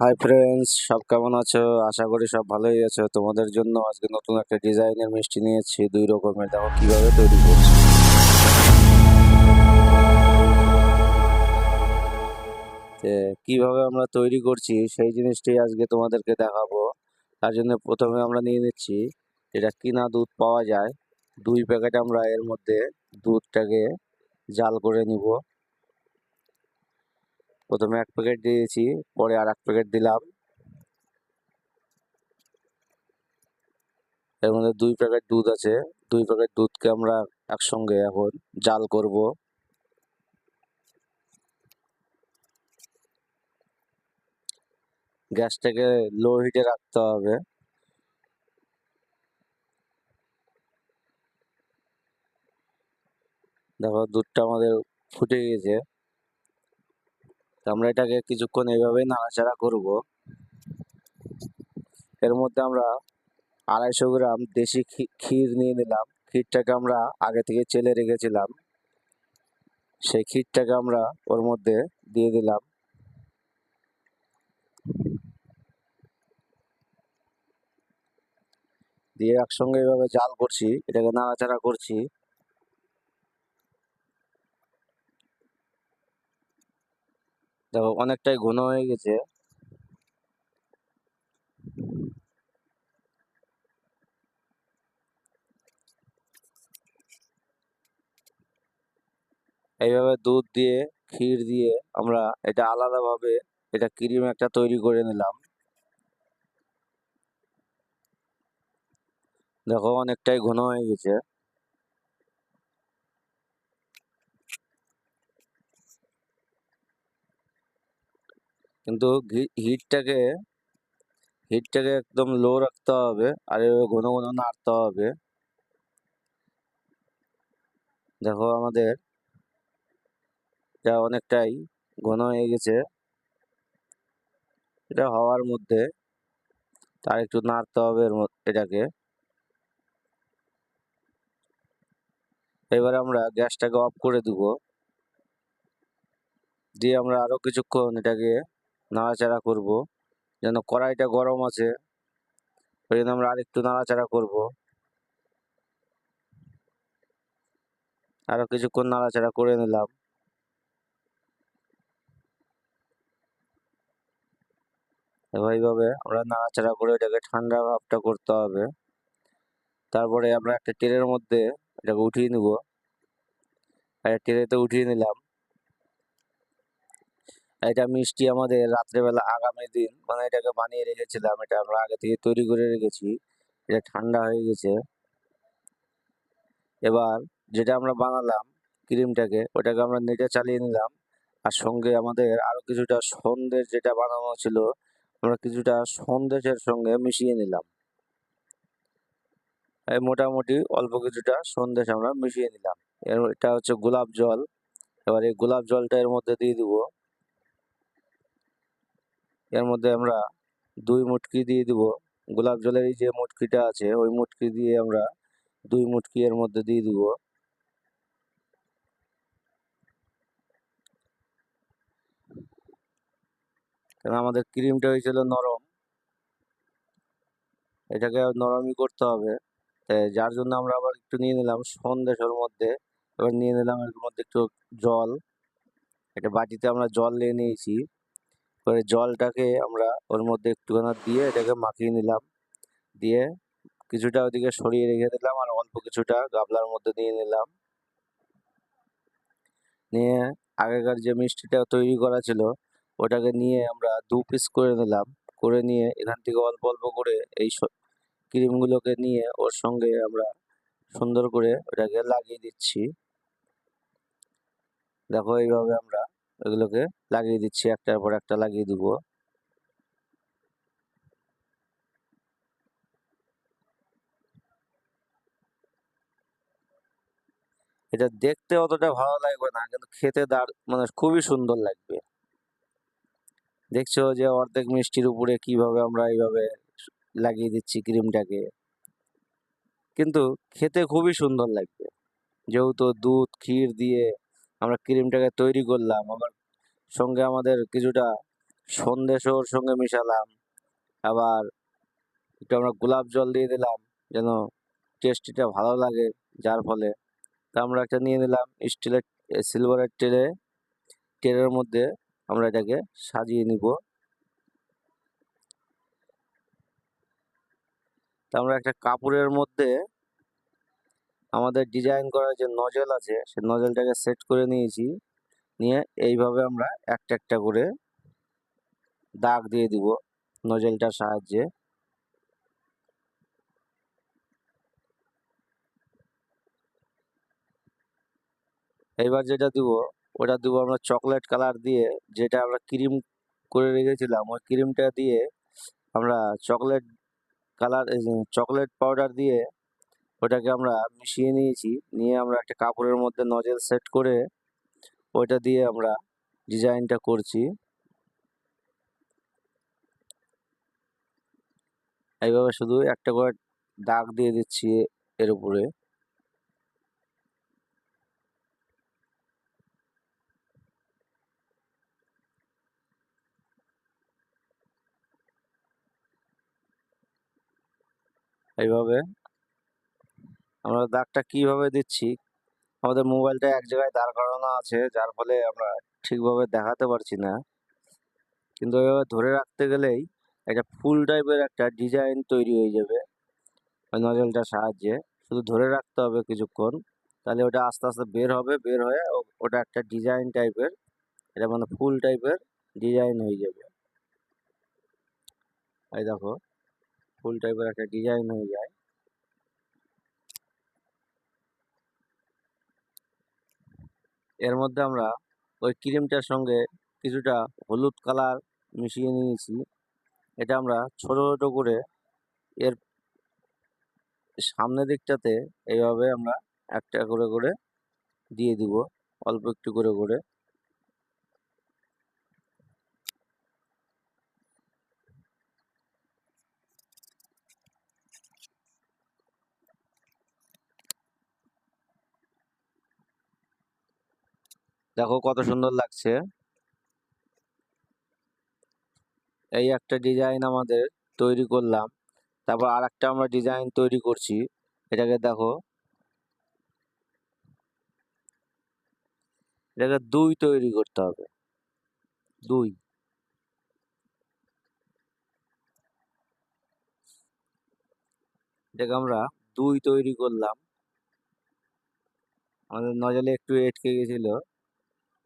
Hi friends সব কেমন আছো? আশা করি সব ভালোই আছো। তোমাদের জন্য আজকে নতুন একটা ডিজাইনের মিষ্টি নিয়েছি। দুই রকমের। দেখো, কীভাবে তৈরি করছি। কীভাবে আমরা তৈরি করছি, সেই জিনিসটি আজকে তোমাদেরকে দেখাবো। তার জন্য প্রথমে আমরা নিয়ে নিচ্ছি, এটা কিনা দুধ পাওয়া যায়। দুই প্যাকেট আমরা এর মধ্যে দুধটাকে জাল করে নিব। প্রথমে এক প্যাকেট দিয়েছি, পরে আর এক প্যাকেট দিলাম। এর মধ্যে দুই প্যাকেট দুধ আছে, দুই প্যাকেট দুধকে আমরা একসঙ্গে এখন জাল করব। গ্যাসটাকে লো হিটে রাখতে হবে। দেখো দুধটা আমাদের ফুটে গেছে তো আমরা এটাকে কিছুক্ষণ এইভাবেই নাড়াচাড়া করব। এর মধ্যে আমরা আড়াইশো গ্রাম দেশি ক্ষী- ক্ষীর নিয়ে নিলাম। ক্ষীরটাকে আমরা আগে থেকে চেলে রেখেছিলাম। সেই ক্ষীরটাকে আমরা ওর মধ্যে দিয়ে দিলাম। দিয়ে একসঙ্গে এইভাবে জাল করছি, এটাকে নাড়াচাড়া করছি। দেখো, অনেকটাই ঘন হয়ে গেছে। এইভাবে দুধ দিয়ে, ক্ষীর দিয়ে আমরা এটা আলাদাভাবে এটা ক্রিম একটা তৈরি করে নিলাম। দেখো, অনেকটাই ঘন হয়ে গেছে। কিন্তু হিটটাকে হিটটাকে একদম লো রাখতে হবে আর এভাবে ঘন ঘন নাড়তে হবে। দেখো আমাদের এটা অনেকটাই ঘন হয়ে গেছে। এটা হওয়ার মধ্যে তার একটু নাড়তে হবে এর মধ্যে এটাকে। এবার আমরা গ্যাসটাকে অফ করে দিব। দিয়ে আমরা আরও কিছুক্ষণ এটাকে নাড়াচাড়া করব। যেন কড়াইটা গরম আছে, ওই জন্য আমরা আরেকটু নাড়াচাড়া করব। আরও কিছুক্ষণ নাড়াচাড়া করে নিলাম। এবার আমরা নাড়াচাড়া করে এটাকে ঠান্ডা ভাবটা করতে হবে। তারপরে আমরা একটা ট্রের মধ্যে এটাকে উঠিয়ে নিব। একটা ট্রেতে উঠিয়ে নিলাম। এটা মিষ্টি আমাদের রাত্রেবেলা আগামী দিন। মানে এটাকে বানিয়ে রেখেছিলাম। এটা আমরা আগে থেকে তৈরি করে রেখেছি। এটা ঠান্ডা হয়ে গেছে। এবার যেটা আমরা বানালাম ক্রিমটাকে, ওটাকে আমরা নেটে চালিয়ে নিলাম। আর সঙ্গে আমাদের আরও কিছুটা সন্দেশ যেটা বানানো ছিল, আমরা কিছুটা সন্দেশের সঙ্গে মিশিয়ে নিলাম। এই মোটামুটি অল্প কিছুটা সন্দেশ আমরা মিশিয়ে নিলাম। এর এটা হচ্ছে গোলাপ জল। এবার এই গোলাপ জলটা এর মধ্যে দিয়ে দিব। এর মধ্যে আমরা দুই মুটকি দিয়ে দিব। গোলাপ জলের এই যে মুটকিটা আছে, ওই মুটকি দিয়ে আমরা দুই মুটকি এর মধ্যে দিয়ে দিব। কারণ আমাদের ক্রিমটা হয়েছিল নরম। এটাকে নরমই করতে হবে। যার জন্য আমরা আবার একটু নিয়ে নিলাম সন্দেশ ওর মধ্যে। এবার নিয়ে নিলাম এর মধ্যে একটু জল। একটা বাটিতে আমরা জল নিয়ে নিয়েছি। এবারে জলটাকে আমরা ওর মধ্যে একটুখানি দিয়ে এটাকে মাখিয়ে নিলাম। দিয়ে কিছুটা ওদিকে সরিয়ে রেখে দিলাম আর অল্প কিছুটা গামলার মধ্যে নিয়ে নিলাম। নিয়ে আগেকার যে মিষ্টিটা তৈরি করা ছিল, ওটাকে নিয়ে আমরা দু পিস করে নিলাম। করে নিয়ে এখান থেকে অল্প অল্প করে এই ক্রিমগুলোকে নিয়ে ওর সঙ্গে আমরা সুন্দর করে ওটাকে লাগিয়ে দিচ্ছি। দেখো এইভাবে আমরা এগুলোকে লাগিয়ে দিচ্ছি, একটার পর একটা লাগিয়ে দিব। এটা দেখতে অতটা ভালো লাগবে না, কিন্তু খেতে দার মানে খুবই সুন্দর লাগবে। দেখছ যে অর্ধেক মিষ্টির উপরে কীভাবে আমরা এইভাবে লাগিয়ে দিচ্ছি ক্রিমটাকে। কিন্তু খেতে খুবই সুন্দর লাগবে। যেহেতু দুধ, ক্ষীর দিয়ে আমরা ক্রিমটাকে তৈরি করলাম, আবার সঙ্গে আমাদের কিছুটা সন্দেশও ওর সঙ্গে মিশালাম, আবার একটু আমরা গোলাপ জল দিয়ে দিলাম যেন টেস্টিটা ভালো লাগে যার ফলে। তা আমরা একটা নিয়ে নিলাম স্টিলের সিলভারের ট্রে ট্রের মধ্যে আমরা এটাকে সাজিয়ে নিব। তা আমরা একটা কাপড়ের মধ্যে আমাদের ডিজাইন করার যে নজল আছে সেই নজলটাকে সেট করে নিয়েছি। নিয়ে এইভাবে আমরা একটা একটা করে দাগ দিয়ে দিব নজলটার সাহায্যে। এইবার যেটা দিব, ওটা দিব আমরা চকলেট কালার দিয়ে, যেটা আমরা ক্রিম করে রেখেছিলাম, ওই ক্রিমটা দিয়ে আমরা চকলেট কালার চকলেট পাউডার দিয়ে ওটাকে আমরা মিশিয়ে নিয়েছি। নিয়ে আমরা একটা কাপড়ের মধ্যে নজেল সেট করে ওইটা দিয়ে আমরা ডিজাইনটা করছি। এইভাবে শুধু একটা করে দাগ দিয়ে দিচ্ছি এর উপরে। এইভাবে আমরা দাগটা কীভাবে দিচ্ছি? আমাদের মোবাইলটা এক জায়গায় দাঁড় করানো আছে, যার ফলে আমরা ঠিকভাবে দেখাতে পারছি না। কিন্তু এভাবে ধরে রাখতে গেলেই একটা ফুল টাইপের একটা ডিজাইন তৈরি হয়ে যাবে, ওই নজলটার সাহায্যে। শুধু ধরে রাখতে হবে কিছুক্ষণ, তাহলে ওটা আস্তে আস্তে বের হবে, বের হয়ে ওটা একটা ডিজাইন টাইপের, এটা মানে ফুল টাইপের ডিজাইন হয়ে যাবে। এই দেখো, ফুল টাইপের একটা ডিজাইন হয়ে যায়। এর মধ্যে আমরা ওই ক্রিমটার সঙ্গে কিছুটা হলুদ কালার মিশিয়ে নিয়েছি। এটা আমরা ছোট ছোট করে এর সামনের দিকটাতে এইভাবে আমরা একটা করে করে দিয়ে দিব। অল্প একটু করে করে। দেখো কত সুন্দর লাগছে। এই একটা ডিজাইন আমাদের তৈরি করলাম। তারপর আর একটা আমরা ডিজাইন তৈরি করছি। এটাকে দেখো। এটাকে দুই তৈরি করতে হবে। দুই। এটাকে আমরা দুই তৈরি করলাম। আমাদের নজলে একটু এটকে গেছিল।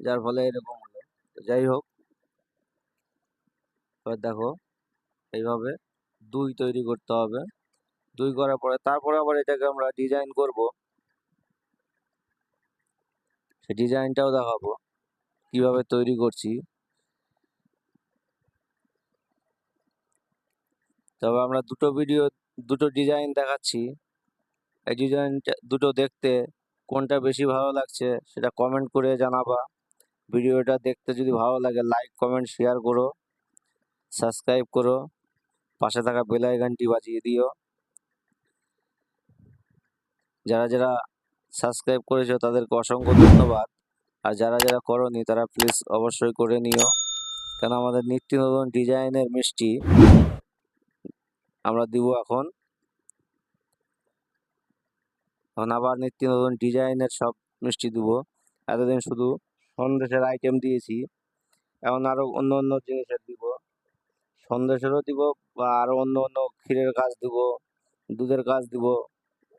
যার ফলে এরকম হলো। যাই হোক। এবার দেখো, এইভাবে দুই তৈরি করতে হবে। দুই করার পরে তারপরে আবার এটাকে আমরা ডিজাইন করব। সেই ডিজাইনটাও দেখাবো, কীভাবে তৈরি করছি। তবে আমরা দুটো ভিডিও দুটো ডিজাইন দেখাচ্ছি। এই ডিজাইনটা দুটো দেখতে কোনটা বেশি ভালো লাগছে সেটা কমেন্ট করে জানাবা। ভিডিওটা দেখতে যদি ভালো লাগে লাইক কমেন্ট শেয়ার করো সাবস্ক্রাইব করো, পাশে থাকা বেল আইকনটি বাজিয়ে দিও। যারা যারা সাবস্ক্রাইব করেছ, তাদেরকে অসংখ্য ধন্যবাদ। আর যারা যারা করনি, তারা প্লিজ অবশ্যই করে নিও। কেন আমাদের নিত্য নতুন ডিজাইনের মিষ্টি আমরা দিব এখন। এখন আবার নিত্য নতুন ডিজাইনের সব মিষ্টি দিব। এতদিন শুধু সন্দেশের আইটেম দিয়েছি। এখন আরও অন্য অন্য জিনিসের দিব। সন্দেশেরও দিব বা আরও অন্য অন্য ক্ষীরের কাজ দিব, দুধের কাজ দিব,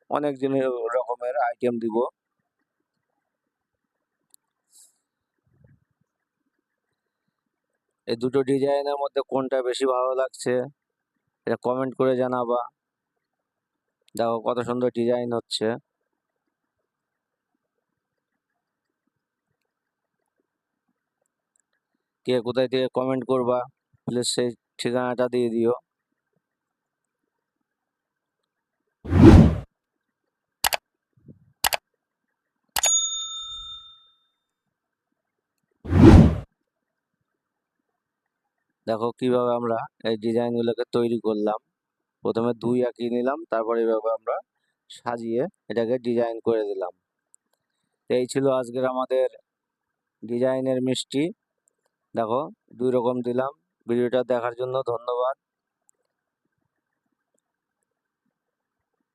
অনেক জিনিস রকমের আইটেম দিব। এই দুটো ডিজাইনের মধ্যে কোনটা বেশি ভালো লাগছে, এটা কমেন্ট করে জানাবা। দেখো কত সুন্দর ডিজাইন হচ্ছে। কে কোথায় থেকে কমেন্ট করবা প্লিজ সেই ঠিকানাটা দিয়ে দিও। দেখো কীভাবে আমরা এই ডিজাইনগুলোকে তৈরি করলাম। প্রথমে দুই আঁকিয়ে নিলাম, তারপরে এইভাবে আমরা সাজিয়ে এটাকে ডিজাইন করে দিলাম। এই ছিল আজকের আমাদের ডিজাইনের মিষ্টি। দেখো দুই রকম দিলাম। ভিডিওটা দেখার জন্য ধন্যবাদ।